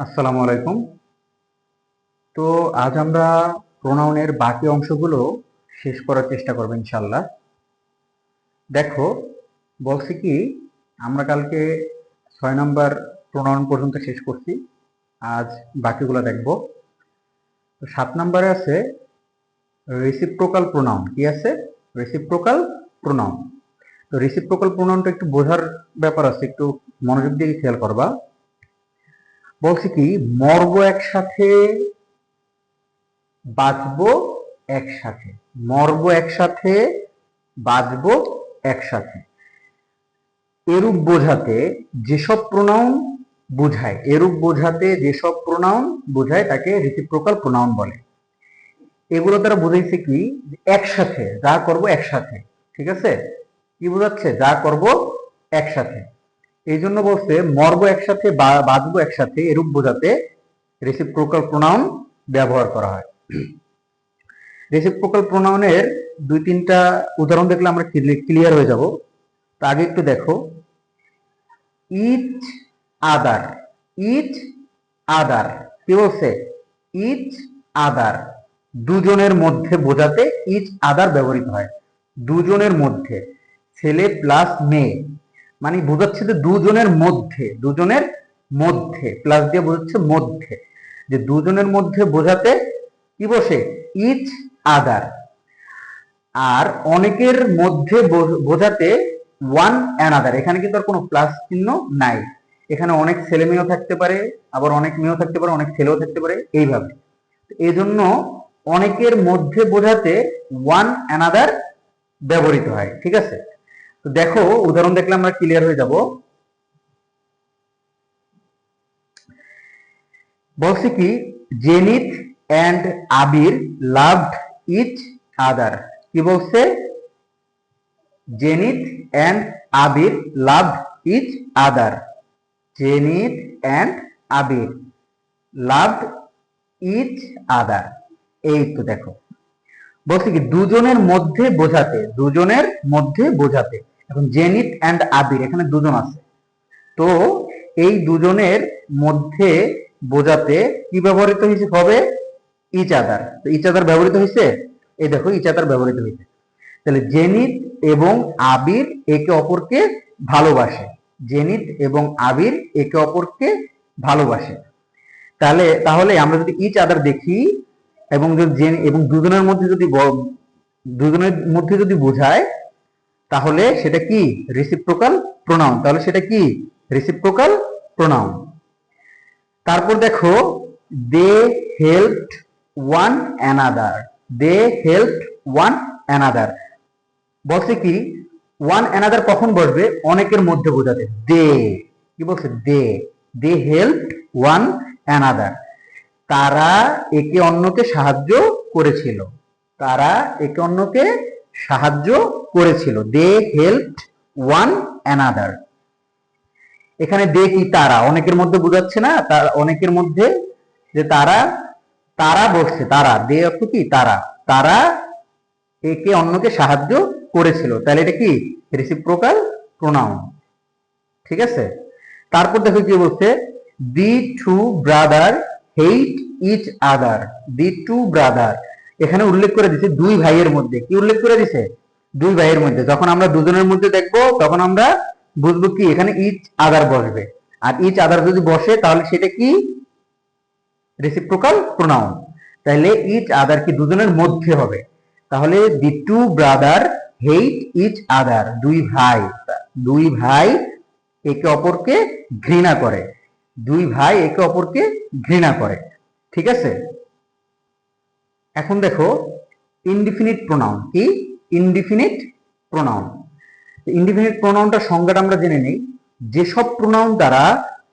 আসসালামু আলাইকুম। তো আজ আমরা প্রোনাউনের বাকি অংশগুলো শেষ করার চেষ্টা করব ইনশাল্লাহ দেখো, বলছি কি, আমরা কালকে ছয় নম্বর প্রোনাউন পর্যন্ত শেষ করছি। আজ বাকিগুলো দেখব। সাত নম্বরে আছে রেসিপ্রোকাল প্রোনাউন কি আছে? রেসিপ্রোকাল প্রোনাউন তো রেসিপ্রোকাল প্রোনাউনটা একটু বোঝার ব্যাপার আছে, একটু মনোযোগ দিয়ে খেয়াল করবা। বলছে কি, মরব একসাথে, বাঁচবো একসাথে। মরব একসাথে, বাঁচবো একসাথে। এরূপ বোঝাতে যেসব প্রোনাউন বোঝায়, এরূপ বোঝাতে যেসব প্রোনাউন বোঝায়, তাকে রিসিপ্রোকাল প্রোনাউন বলে। এগুলো তারা বুঝাইছে কি একসাথে, যা করব একসাথে, ঠিক আছে? কি বোঝাচ্ছে? যা করব একসাথে। এই জন্য বলছে মর্ব একসাথে বাঁচবো একসাথে এরূপ বোঝাতে রেসিপ্রোকাল প্রোনাউন ব্যবহার করা হয়। রেসিপ রেসিপ্রোকাল প্রোনাউনের দুই তিনটা উদাহরণ দেখলে আমরা ক্লিয়ার হয়ে যাব। তা আগে একটু দেখো। ইচ আদার ইচ আদার, কি বলছে? ইচ আদার, দুজনের মধ্যে বোঝাতে ইচ আদার ব্যবহৃত হয়। দুজনের মধ্যে, ছেলে প্লাস মেয়ে। মানে বোঝাচ্ছে যে দুজনের মধ্যে দুজনের মধ্যে প্লাস দিয়ে বোঝাচ্ছে মধ্যে। যে দুজনের মধ্যে বোঝাতে কি বসে? ইচ আদার আর অনেকের মধ্যে বোঝাতে ওয়ান অ্যানাদার এখানে কিন্তু আর কোনো প্লাস চিহ্ন নাই। এখানে অনেক ছেলে মেয়েও থাকতে পারে, আবার অনেক মেয়েও থাকতে পারে, অনেক ছেলেও থাকতে পারে, এইভাবে। এই জন্য অনেকের মধ্যে বোঝাতে ওয়ান অ্যানাদার ব্যবহৃত হয়, ঠিক আছে? তো দেখো, উদাহরণ দেখলে আমরা ক্লিয়ার হয়ে যাব। বলছি কি, Jenith and Abir loved each other কি বলছে? Jenit and Abir loved each other Jenit and Abir loved each other এই তো দেখো। বলছি কি, দুজনের মধ্যে বোঝাতে, দুজনের মধ্যে বোঝাতে। এখন জেনিত অ্যান্ড আবির এখানে দুজন আছে। তো এই দুজনের মধ্যে বোঝাতে কি ব্যবহৃত হয়েছে? হবে ইচ আদার তো ইচ আদার ব্যবহৃত হয়েছে? এই দেখো ইচ আদার ব্যবহৃত হয়েছে। তাহলে জেনিত এবং আবির একে অপরকে ভালোবাসে। জেনিত এবং আবির একে অপরকে ভালোবাসে। তাহলে তাহলে আমরা যদি ইচ আদার দেখি, এবং যদি এবং দুজনের মধ্যে যদি দুজনের মধ্যে যদি বোঝায় তাহলে সেটা কি? রিসিপ্রোকাল প্রোনাউন তাহলে সেটা কি? রিসিপ্রোকাল প্রোনাউন তারপর দেখো they helped one another they helped one another বলছে কি? ওয়ান অ্যানাদার কখন বসবে? অনেকের মধ্যে বোঝাতে। দে কি বলছে? They they help one another তারা একে অন্যকে সাহায্য করেছিল। তারা একে অন্যকে সাহায্য করেছিল। দে হেল্প ওয়ান অ্যানাদার এখানে দে কি তারা? অনেকের মধ্যে বোঝাচ্ছে না তার অনেকের মধ্যে যে তারা তারা বসছে, তারা। দে অর্থ কি? তারা। তারা একে অন্যকে সাহায্য করেছিল। তাহলে এটা কি? রিসিপ্রোকাল প্রোনাউন ঠিক আছে? তারপর দেখো কি বলছে the two brother hate each other the two brother এখানে উল্লেখ করে দিছে দুই ভাইয়ের মধ্যে। কি উল্লেখ করে দিছে? দুই ভাইয়ের মধ্যে। যখন আমরা দুজনের মধ্যে দেখব, তখন আমরা বুঝব কি, এখানে ইচ আদার বসবে। আর ইচ আদার যদি বসে, তাহলে সেটা কি? রেসিপ্রোকাল প্রোনাউন তাহলে ইচ আদার কি দুজনের মধ্যে হবে? তাহলে the two brother hate each other দুই ভাই দুই ভাই একে অপরকে ঘৃণা করে। দুই ভাই একে অপরকে ঘৃণা করে। ঠিক আছে? এখন দেখো ইনডিফিনিট প্রোনাউন কি? ইনডিফিনিট প্রোনাউন ইনডিফিনিট প্রোনাউনটার সংজ্ঞাটা আমরা জেনে নিই। যেসব প্রোনাউন দ্বারা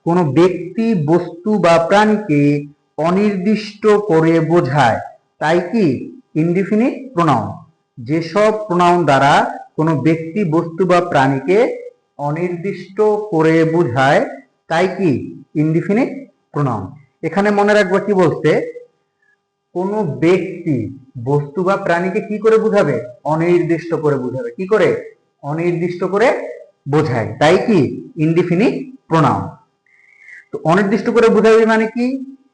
কোনো ব্যক্তি, বস্তু বা প্রাণীকে অনির্দিষ্ট করে বোঝায়, তাই কি? ইনডিফিনিট প্রোনাউন যেসব প্রোনাউন দ্বারা কোনো ব্যক্তি, বস্তু বা প্রাণীকে অনির্দিষ্ট করে বোঝায়, তাই কি? ইনডিফিনিট প্রোনাউন এখানে মনে রাখব কি বলছে? কোনো ব্যক্তি বস্তু বা প্রাণীকে কি করে বুঝাবে? অনির্দিষ্ট করে বুঝাবে। কি করে? অনির্দিষ্ট করে বোঝায়। তাই কি? ইনডিফিনিট প্রোনাউন তো অনির্দিষ্ট করে বোঝাবে মানে কি?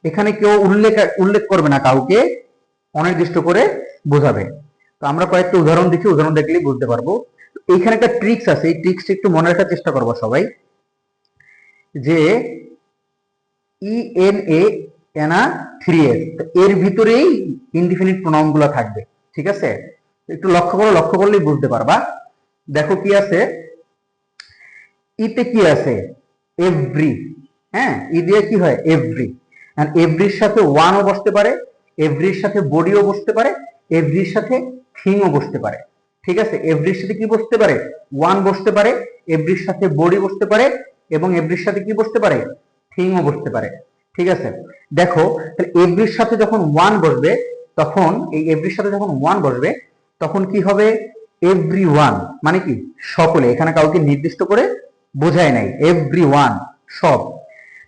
এখানে কেউ উল্লেখ উল্লেখ করবে না কাউকে। অনির্দিষ্ট করে বোঝাবে। তো আমরা কয়েকটা উদাহরণ দেখি, উদাহরণ দেখলেই বুঝতে পারব। এইখানে একটা ট্রিক্স আছে, এই ট্রিক্সটা একটু মনে রাখার চেষ্টা করব সবাই। যে ই এন এ এনা থ্রি এস এর ভিতরেই ইনডিফিনিট প্রোনাউনগুলো থাকবে, ঠিক আছে? একটু লক্ষ্য করো, লক্ষ্য করলেই বুঝতে পারবা। দেখো কি আছে? ইতে কি আছে? এভরি হ্যাঁ? ই দিয়ে কি হয়? এভরি এভরির সাথে ওয়ানও বসতে পারে এভরির সাথে বডিও বসতে পারে এভরির সাথে থিংও বসতে পারে, ঠিক আছে? এভরির সাথে কি বসতে পারে? ওয়ান বসতে পারে এভরির সাথে বডি বসতে পারে, এবং এভরির সাথে কি বসতে পারে? থিংও বসতে পারে। ঠিক আছে? দেখো, তাহলে এভরির সাথে যখন ওয়ান বসবে, তখন এই এভরির সাথে যখন ওয়ান বসবে, তখন কি হবে? এভরি ওয়ান মানে কি? সকলে, এখানে কাউকে নির্দিষ্ট করে বোঝায় নাই। এভরি ওয়ান সব।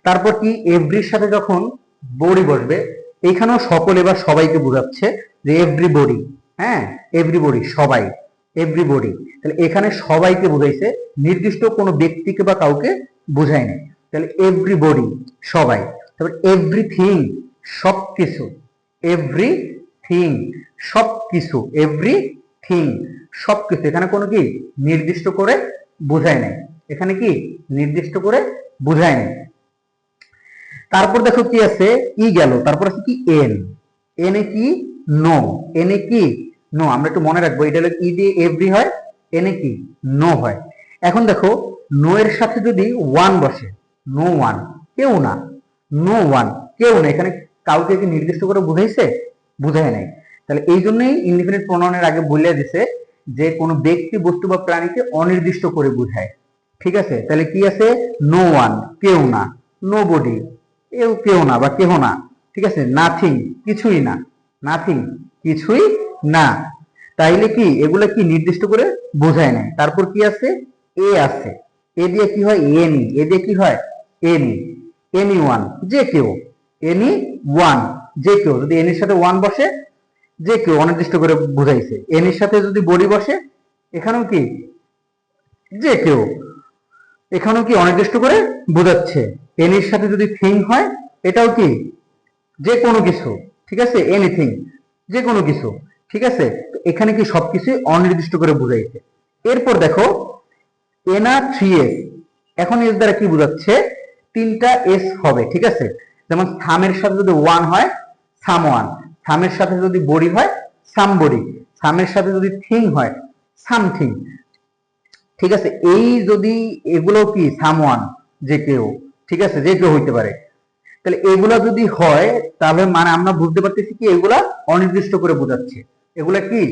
তারপর কি? এভরির সাথে যখন বডি বসবে এখানেও সকলে বা সবাইকে বোঝাচ্ছে যে এভরিবডি হ্যাঁ? এভরিবডি সবাই এভরিবডি তাহলে এখানে সবাইকে বোঝাইছে, নির্দিষ্ট কোনো ব্যক্তিকে বা কাউকে বোঝায় নাই। তাহলে এভরিবডি সবাই। তারপর এভরিথিং সব কিছু এভরিথিং সব কিছু এভরিথিং সব কিছু এখানে কোনো কি নির্দিষ্ট করে বোঝায় নাই। এখানে কি নির্দিষ্ট করে বোঝায় নাই। তারপর দেখো কি আছে? ই গেল। তারপর আছে কি এন। এনে কি নো। এনে কি নো। আমরা একটু মনে রাখব, এটা হলো ই দিয়ে এভরি হয়, এনে কি নো হয়। এখন দেখো, নো এর সাথে যদি ওয়ান বসে নো ওয়ান কেউ না। নো ওয়ান কেউ না এখানে কাউকে কি নির্দিষ্ট করে বুঝাইছে? বুঝায় নাই। তাহলে এই জন্যই ইনডিফিনিট প্রণয়নের আগে বলে দিছে যে কোনো ব্যক্তি, বস্তু বা প্রাণীকে অনির্দিষ্ট করে বুঝায়। ঠিক আছে? তাহলে কি আছে? নো ওয়ান কেউ না। নো বডি কেউ কেউ না বা কেহ না। ঠিক আছে? নাথিং কিছুই না। নাথিং কিছুই না। তাইলে কি? এগুলো কি নির্দিষ্ট করে বোঝায় নাই। তারপর কি আছে? এ আছে। এ দিয়ে কি হয়? এনি এ দিয়ে কি হয়? এনি এনি ওয়ান যে কেউ এনি ওয়ান যে কেউ, যদি এনির সাথে ওয়ান বসে, যে কেউ, অনির্দিষ্ট করে বুঝাইছে এনির সাথে যদি বডি বসে, এখানেও কি? যে কেউ, এখানেও কি অনির্দিষ্ট করে বোঝাচ্ছে এনির সাথে যদি থিং হয়, এটাও কি? যে কোনো কিছু, ঠিক আছে? এনিথিং যে কোনো কিছু, ঠিক আছে? এখানে কি সবকিছু অনির্দিষ্ট করে বুঝাইছে। এরপর দেখো, এনা থ্রি এস, এখন এর দ্বারা কি বোঝাচ্ছে? তিনটা এস হবে, ঠিক আছে? যেমন সামের সাথে যদি ওয়ান হয়, সাম ওয়ান সামের সাথে যদি বডি হয়, সাম বডি। সামের সাথে যদি থিং হয় সামথিং ঠিক আছে? এই যদি এগুলো কি? সামওয়ান যে কেউ। ঠিক আছে? যে কেউ হইতে পারে। তাহলে এগুলা যদি হয়, তাহলে মানে আমরা বুঝতে পারতেছি কি এগুলা অনির্দিষ্ট করে বোঝাচ্ছে। এগুলা কি?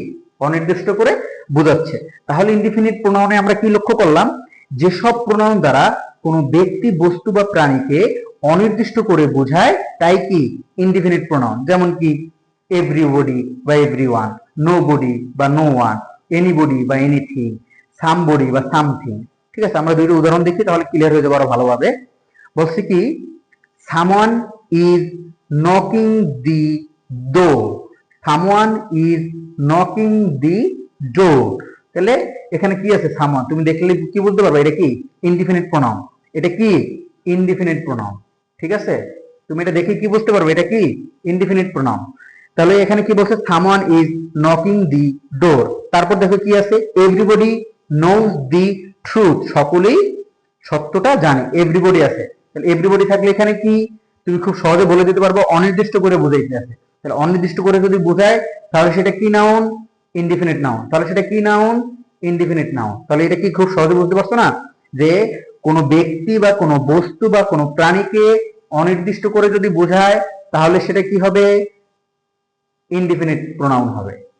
অনির্দিষ্ট করে বোঝাচ্ছে। তাহলে ইনডিফিনিট প্রোনাউনে আমরা কি লক্ষ্য করলাম? যেসব প্রোনাউন দ্বারা কোনো ব্যক্তি, বস্তু বা প্রাণীকে অনির্দিষ্ট করে বোঝায়, তাই কি? ইনডিফিনিট প্রোনাউন যেমন কি এভরিবডি বা এভরি ওয়ান নো বডি বা নো ওয়ান এনিবডি বা এনিথিং সামবডি বা সামথিং ঠিক আছে? আমরা দুইটা উদাহরণ দেখি, তাহলে ক্লিয়ার হয়ে যাবে আরও ভালোভাবে। বলছি কি someone is knocking the door someone is knocking the door তাহলে এখানে কি আছে? সামওয়ান তুমি দেখলে কি বলতে পারবে? এটা কি? ইনডিফিনিট প্রোনাউন এটা কি? ইনডিফিনিট প্রোনাউন ঠিক আছে? তুমি এটা দেখে কি বুঝতে পারবে? এটা কি? ইনডিফিনিট প্রোনাউন তাহলে এখানে কি বলছে? Someone is knocking the door তারপর দেখো কি আছে? এভরিবডি নোজ দি ট্রুথ সকলেই সত্যটা জানে। এভরিবডি আছে। তাহলে এভরিবডি থাকলে এখানে কি? তুমি খুব সহজে বলে দিতে পারব, অনির্দিষ্ট করে বোঝাইতে আছে। তাহলে অনির্দিষ্ট করে যদি বোঝায়, তাহলে সেটা কি নাউন ইনডিফিনিট নাউন তাহলে সেটা কি নাউন ইনডিফিনিট নাউন তাহলে এটা কি খুব সহজে বুঝতে পারছ না? যে কোনো ব্যক্তি বা কোনো বস্তু বা কোনো প্রাণীকে অনির্দিষ্ট করে যদি বোঝায়, তাহলে সেটা কি হবে? ইনডিফিনিট প্রোনাউন হবে।